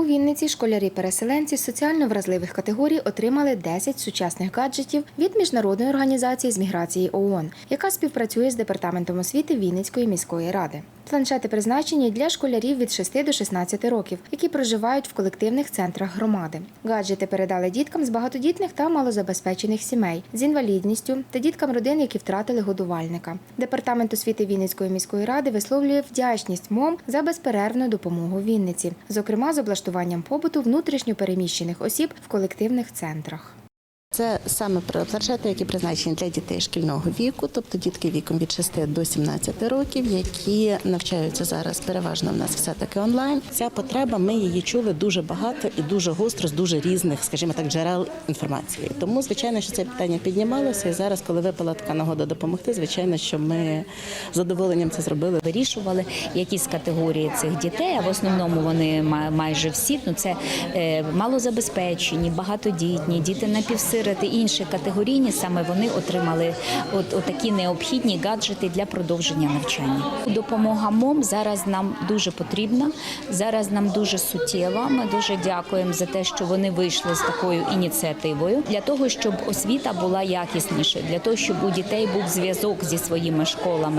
У Вінниці школярі-переселенці соціально вразливих категорій отримали 10 сучасних гаджетів від міжнародної організації з міграції ООН, яка співпрацює з департаментом освіти Вінницької міської ради. Планшети призначені для школярів від 6 до 16 років, які проживають в колективних центрах громади. Гаджети передали діткам з багатодітних та малозабезпечених сімей з інвалідністю та діткам родин, які втратили годувальника. Департамент освіти Вінницької міської ради висловлює вдячність МОМ за безперервну допомогу Вінниці, зокрема з облаштуванням побуту внутрішньо переміщених осіб в колективних центрах. Це саме планшети, які призначені для дітей шкільного віку, тобто дітки віком від 6 до 17 років, які навчаються зараз переважно в нас все таки онлайн. Ця потреба ми її чули дуже багато і дуже гостро з дуже різних, скажімо так, джерел інформації. Тому звичайно, що це питання піднімалося. І зараз, коли випала така нагода допомогти, звичайно, що ми з задоволенням це зробили. вирішували якісь категорії цих дітей. А в основному вони ма- майже всі ну це е, малозабезпечені, багатодітні, діти напівсироти, інші категорійні. Саме вони отримали от, от такі необхідні гаджети для продовження навчання. Допомога МОМ зараз нам дуже потрібна. Зараз нам дуже суттєва. Ми дуже дякуємо за те, що вони вийшли з такою ініціативою для того, щоб освіта була якісніше, для того, щоб у дітей був зв'язок зі своїми школами.